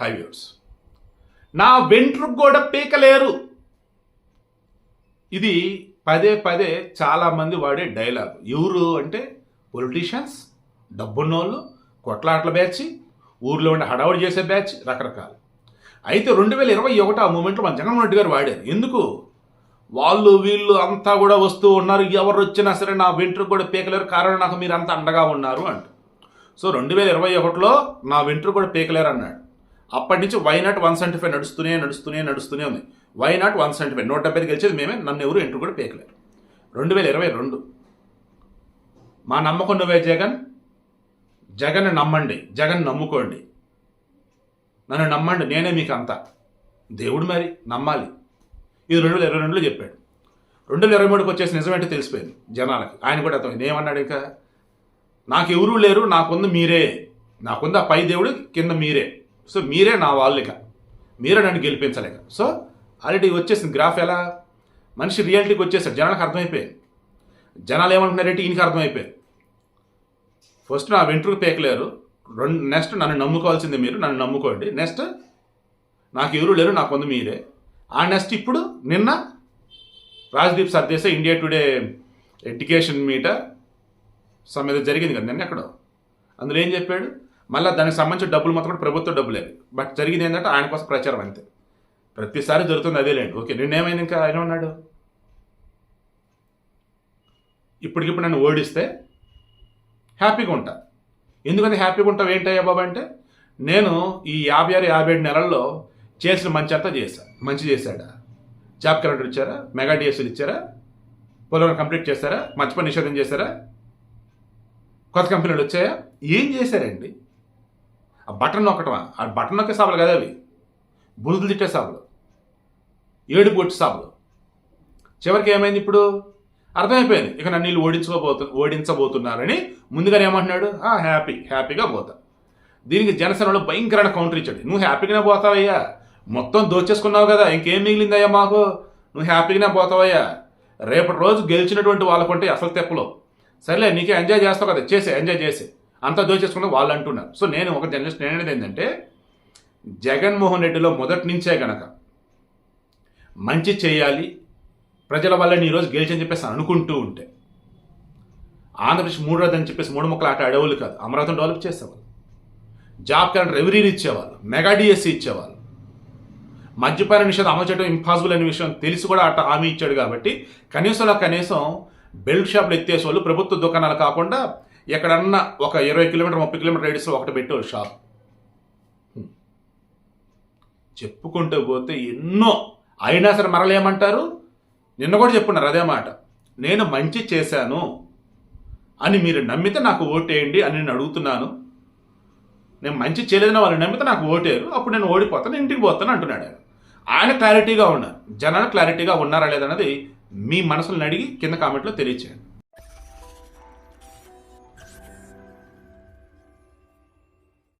హైవ్యూర్స్ నా వెంట్రుకు కూడా పీకలేరు. ఇది పదే పదే చాలామంది వాడే డైలాగ్. ఎవరు అంటే పొలిటీషియన్స్ డబ్బున్నోళ్ళు కొట్లాట్ల బ్యాచ్ ఊర్లో ఉండి హడావుడి చేసే బ్యాచ్ రకరకాలు. అయితే రెండు వేల ఇరవై ఒకటి ఆ మూమెంట్లో మన జగన్మోహన్ రెడ్డి గారు వాడారు. ఎందుకు? వాళ్ళు వీళ్ళు అంతా కూడా వస్తూ ఉన్నారు. ఎవరు వచ్చినా సరే నా వెంట్రుకు కూడా పీకలేరు కారణం నాకు మీరు అంత అండగా ఉన్నారు అంట. సో రెండు వేల ఇరవై ఒకటిలో నా వెంట్రుకు కూడా పీకలేరు అన్నాడు. అప్పటి నుంచి why not one seventy five నడుస్తూనే నడుస్తూనే నడుస్తూనే ఉంది. Why not one seventy five నూట డెబ్బై గెలిచేది మేమే నన్ను ఎవరు ఎంట్రీ కూడా పేకలేరు. రెండు వేల ఇరవై రెండు. మా నమ్మకం నువ్వే జగన్. జగన్ నమ్మండి. జగన్ నమ్ముకోండి. నన్ను నమ్మండి నేనే మీకు అంతా. దేవుడు మరి నమ్మాలి. ఇది రెండు వేల ఇరవై రెండులో చెప్పాడు. రెండు వేల ఇరవై మూడుకి వచ్చేసి నిజమేంటో తెలిసిపోయింది జనాలకి. ఆయన కూడా అర్థమైంది. ఏమన్నాడు ఇంకా? నాకు ఎవరూ లేరు నాకుంది మీరే. నాకుంది ఆ పై దేవుడు కింద మీరే. సో మీరే నా వాళ్ళిక. ఇక మీరే నన్ను గెలిపించలేక. సో ఆల్రెడీ వచ్చేసింది గ్రాఫ్ ఎలా? మనిషి రియాలిటీకి వచ్చేసాడు. జనాలకు అర్థమైపోయాయి జనాలు ఏమంటున్నారంటే ఈయనకి అర్థమైపోయింది. ఫస్ట్ నా వెంట్రుకు పేకలేరు. రెండు నెక్స్ట్ నన్ను నమ్ముకోవాల్సింది మీరు. నన్ను నమ్ముకోండి. నెక్స్ట్ నాకు ఎవరు లేరు నాకు ఉంది మీరే. ఆ నెక్స్ట్ ఇప్పుడు నిన్న Rajdeep Sardesai India today education మీట సమ్ ఏదో జరిగింది కదా నిన్న ఎక్కడో. అందులో ఏం చెప్పాడు? మళ్ళీ దానికి సంబంధించిన డబ్బులు మాత్రం కూడా ప్రభుత్వ డబ్బులే. బట్ జరిగింది ఏంటంటే ఆయన కోసం ప్రచారం అంతే. ప్రతిసారి జరుగుతుంది అదేలేండి ఓకే నిన్నేమైంది ఇంకా? ఆయన ఉన్నాడు ఇప్పటికిప్పుడు నన్ను ఓడిస్తే హ్యాపీగా ఉంటా. ఎందుకంటే హ్యాపీగా ఉంటావు ఏంటయ్యా బాబా అంటే నేను ఈ యాభై ఆరు యాభై ఏడు నెలల్లో చేసిన మంచి అంతా చేశా. మంచి చేశాడా? జాబ్ క్యాలెండర్ ఇచ్చారా? మెగా డిఎస్సీలు ఇచ్చారా? పోలవరం కంప్లీట్ చేశారా? మంచి పని నిషేధం చేశారా? కొత్త కంపెనీలు వచ్చాయా? ఏం చేశారండి? ఆ బటన్ నొక్కటమా? ఆ బటన్ నొక్కే సాబులు కదా అవి. బురుదులు తిట్టే సాబులు. ఏడు పొట్టి సాబులు. చివరికి ఏమైంది ఇప్పుడు? అర్థమైపోయింది. ఇక నన్ను వీళ్ళు ఓడించుకోబోతు ఓడించబోతున్నారని ముందుగానే ఏమంటున్నాడు? "ఆ, హ్యాపీ హ్యాపీగా పోతా. దీనికి జనసేన వాళ్ళు భయంకరమైన కౌంటర్ ఇచ్చాడు. నువ్వు హ్యాపీగానే పోతావయ్యా. మొత్తం దోచేసుకున్నావు కదా. ఇంకేం మిగిలిందయ్యా మాకు? నువ్వు హ్యాపీగానే పోతావయ్యా. రేపటి రోజు గెలిచినటువంటి వాళ్ళకుంటే అసలు తెప్పలో. సరేలే నీకే ఎంజాయ్ చేస్తావు కదా. చేసే ఎంజాయ్ చేసే. అంతా దోచేసుకున్న వాళ్ళు అంటున్నారు సో నేను ఒక జర్నలిస్ట్ నేను ఏంటంటే జగన్మోహన్ రెడ్డిలో మొదటి నుంచే గనక మంచి చేయాలి ప్రజల వల్ల ఈరోజు గెలిచని చెప్పేసి అనుకుంటూ ఉంటే ఆంధ్రప్రదేశ్ మూడు అని చెప్పేసి మూడు మొక్కలు ఆట అడవులు కాదు. అమరావతిని డెవలప్ చేసేవాళ్ళు. జాబ్ క్యాలెండర్ రెవెన్యూలు ఇచ్చేవాళ్ళు. మెగా డిఎస్సీ ఇచ్చేవాళ్ళు. మద్యపాన నిషేధం అమలు చేయడం ఇంపాసిబుల్ అనే విషయం తెలిసి కూడా అట్ట హామీ ఇచ్చాడు కాబట్టి కనీసంలో కనీసం బెల్ట్ షాపులు ఎత్తేసే వాళ్ళు ప్రభుత్వ దుకాణాలు కాకుండా ఎక్కడన్నా ఒక ఇరవై కిలోమీటర్ ముప్పై కిలోమీటర్ రేడియస్లో ఒకటి పెట్టే షాప్. చెప్పుకుంటూ పోతే ఎన్నో. అయినా సరే మరలేమంటారు నిన్న కూడా చెప్పున్నారు అదే మాట. నేను మంచి చేశాను అని మీరు నమ్మితే నాకు ఓటేయండి అని నేను అడుగుతున్నాను. నేను మంచి చేయలేదని వాళ్ళు నమ్మితే నాకు ఓటేరు అప్పుడు నేను ఓడిపోతాను ఇంటికి పోతాను అంటున్నాడు ఆయన. ఆయన క్లారిటీగా ఉన్నారు. జనాలు క్లారిటీగా ఉన్నారా లేదన్నది మీ మనసులను అడిగి కింద కామెంట్లో తెలియచేయండి.